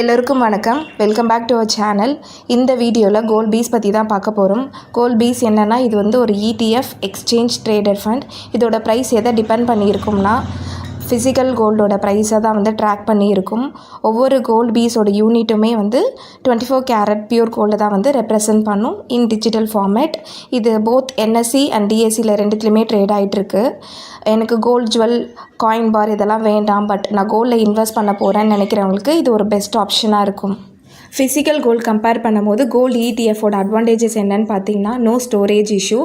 எல்லோருக்கும் வணக்கம். Welcome back to our channel இந்த வீடியோவில் கோல்ட் பீஸ் பற்றி தான் பார்க்க போகிறோம் கோல்ட் பீஸ் என்னென்னா இது வந்து ஒரு இடிஎஃப் எக்ஸ்சேஞ்ச் ட்ரேடர் ஃபண்ட் இதோட ப்ரைஸ் எதை டிபெண்ட் பண்ணியிருக்கோம்னா ஃபிசிக்கல் கோல்டோட ப்ரைஸை தான் வந்து ட்ராக் பண்ணியிருக்கும். ஒவ்வொரு கோல்டு பீஸோட யூனிட்டுமே வந்து twenty four carat pure gold தான் வந்து ரெப்ரசன்ட் பண்ணும் இன் டிஜிட்டல் ஃபார்மேட் இது போத் என்எஸ்சி அண்ட் டிஎஸ்சியில் ரெண்டுத்துலேயுமே ட்ரேட் ஆகிட்டுருக்கு எனக்கு கோல்ட் ஜுவல் காயின் பார் இதெல்லாம் வேண்டாம் பட் நான் கோல்டில் இன்வெஸ்ட் பண்ண போகிறேன்னு நினைக்கிறவங்களுக்கு இது ஒரு பெஸ்ட் ஆப்ஷனாக இருக்கும். ஃபிசிக்கல் கோல்டு கம்பேர் பண்ணும்போது கோல்டு இடிஎஃபோட அட்வான்டேஜஸ் என்னன்னு பார்த்தீங்கன்னா நோ ஸ்டோரேஜ் இஷ்யூ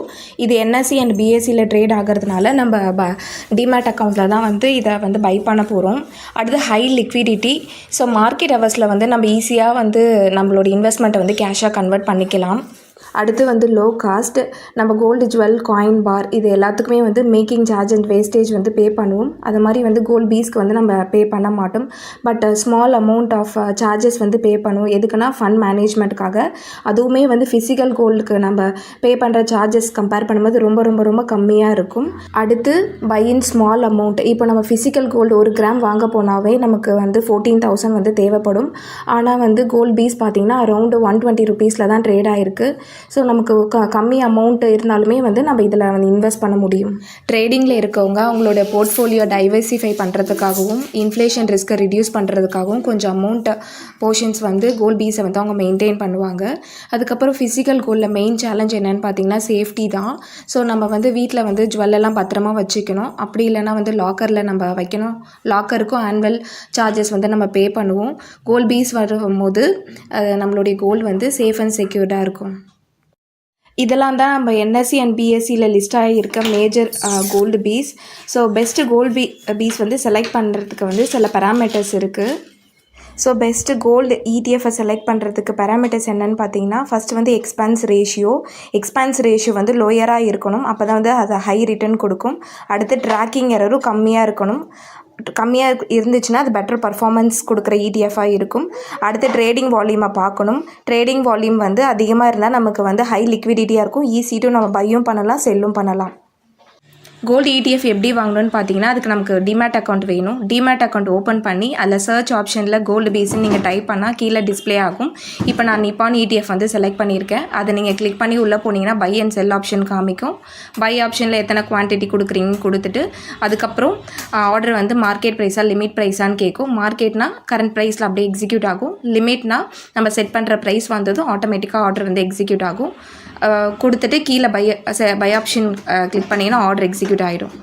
இது என்எஸ்சி அண்ட் பிஎஸ்சியில் ட்ரேட் ஆகிறதுனால நம்ம ப டிமேட் அக்கௌண்ட்டில் தான் வந்து இதை வந்து பை பண்ண போகிறோம் அடுத்து ஹை லிக்விடிட்டி ஸோ மார்க்கெட் ஹவர்ஸில் வந்து நம்ம ஈஸியாக வந்து நம்மளோட இன்வெஸ்ட்மெண்ட்டை வந்து கேஷாக கன்வெர்ட் பண்ணிக்கலாம். அடுத்து வந்து லோ காஸ்ட் நம்ம கோல்டு ஜுவல் காயின் பார் இது எல்லாத்துக்குமே வந்து மேக்கிங் சார்ஜ் அண்ட் வேஸ்டேஜ் வந்து பே பண்ணுவோம். அது மாதிரி வந்து கோல்டு பீஸ்க்கு வந்து நம்ம பே பண்ண மாட்டோம். But small amount of charges வந்து பே பண்ணுவோம். எதுக்குன்னா ஃபண்ட் மேனேஜ்மெண்ட்டுக்காக அதுவுமே வந்து ஃபிசிக்கல் கோல்டுக்கு நம்ம பே பண்ணுற சார்ஜஸ் கம்பேர் பண்ணும்போது ரொம்ப ரொம்ப ரொம்ப கம்மியாக இருக்கும். அடுத்து பை இன் ஸ்மால் அமௌண்ட் இப்போ நம்ம ஃபிசிக்கல் கோல்டு ஒரு கிராம் வாங்க போனாவே நமக்கு வந்து ஃபோர்டீன் தௌசண்ட் வந்து தேவைப்படும். ஆனால் வந்து கோல்ட் பீஸ் பார்த்திங்கன்னா அரௌண்டு ஒன் டுவெண்ட்டி ருபீஸில் தான் ட்ரேட் ஆகிருக்கு ஸோ நமக்கு க கம்மி அமௌண்ட் இருந்தாலுமே வந்து நம்ம இதில் வந்து இன்வெஸ்ட் பண்ண முடியும். ட்ரேடிங்கில் இருக்கவங்க அவங்களோட போர்ட்ஃபோலியோ டைவர்சிஃபை பண்ணுறதுக்காகவும் இன்ஃப்ளேஷன் ரிஸ்க்கை ரிடியூஸ் பண்ணுறதுக்காகவும் கொஞ்சம் அமௌண்ட் போர்ஷன்ஸ் வந்து கோல்ட் பீஸை வந்து அவங்க மெயின்டைன் பண்ணுவாங்க. அதுக்கப்புறம் ஃபிசிக்கல் கோல்டில் மெயின் சேலஞ்ச் என்னென்னு பார்த்தீங்கன்னா சேஃப்டி தான். ஸோ நம்ம வந்து வீட்டில் வந்து ஜுவல்லெல்லாம் பத்திரமா வச்சுக்கணும். அப்படி இல்லைன்னா வந்து லாக்கரில் நம்ம வைக்கணும். லாக்கருக்கும் ஆனுவல் சார்ஜஸ் வந்து நம்ம பே பண்ணுவோம். கோல் பீஸ் வரும்போது நம்மளுடைய கோல் வந்து சேஃப் அண்ட் செக்யூர்டாக இருக்கும். இதெல்லாம் தான் நம்ம என்எஸ்சி அண்ட் பிஎஸ்சியில் list ஆகியிருக்க major gold BeES so best gold பீ பீஸ் வந்து செலக்ட் பண்ணுறதுக்கு வந்து சில பேராமீட்டர்ஸ் இருக்குது ஸோ பெஸ்ட்டு கோல்டு இடிஎஃப்பை செலக்ட் பண்ணுறதுக்கு பேராமீட்டர்ஸ் என்னென்னு பார்த்தீங்கன்னா ஃபஸ்ட்டு வந்து எக்ஸ்பென்ஸ் ரேஷியோ எக்ஸ்பென்ஸ் ரேஷியோ வந்து லோயராக இருக்கணும். அப்போ தான் வந்து அது ஹை ரிட்டர்ன் கொடுக்கும். அடுத்து ட்ராக்கிங் எரரும் கம்மியாக இருக்கணும். கம்மியாக இருந்துச்சுன்னா அது பெட்டர் பர்ஃபார்மன்ஸ் கொடுக்குற இடிஎஃபாக இருக்கும். அடுத்து ட்ரேடிங் வால்யூமை பார்க்கணும். ட்ரேடிங் வால்யூம் வந்து அதிகமாக இருந்தால் நமக்கு வந்து ஹை லிக்விடிட்டியாக இருக்கும். ஈஸிட்டும் நம்ம பையும் பண்ணலாம் செல்லும் பண்ணலாம். கோல்டு இடிஎஃப் எப்படி வாங்கணும்னு பார்த்தீங்கன்னா அதுக்கு நமக்கு டிமேட் அக்கௌண்ட் வேணும். டிமேட் அக்கௌண்ட் ஓப்பன் பண்ணி அதில் சர்ச் ஆப்ஷனில் கோல்டு பேஸ்ன்னு நீங்கள் டைப் பண்ணால் கீழே டிஸ்ப்ளே ஆகும். இப்போ நான் நிப்பான் இடிஎஃப் வந்து செலக்ட் பண்ணியிருக்கேன். அதை நீங்கள் கிளிக் பண்ணி உள்ளே போனீங்கன்னா பை அண்ட் செல் ஆப்ஷன் காமிக்கும். பை ஆப்ஷனில் எத்தனை குவான்டிட்டி கொடுக்குறீங்கன்னு கொடுத்துட்டு அதுக்கப்புறம் ஆர்டர் வந்து மார்க்கெட் ப்ரைஸாக லிமிட் ப்ரைஸான்னு கேட்கும். மார்க்கெட்னா கரண்ட் ப்ரைஸில் அப்படியே எக்ஸிக்யூட் ஆகும். லிமிட்னா நம்ம செட் பண்ணுற ப்ரைஸ் வந்ததும் ஆட்டோமேட்டிக்காக ஆர்டர் வந்து எக்ஸிக்யூட் ஆகும். கொடுத்துட்டு கீழே பை பை ஆப்ஷன் கிளிக் பண்ணிங்கன்னா ஆர்டர் எக்ஸிக்யூட் ஆகிடும்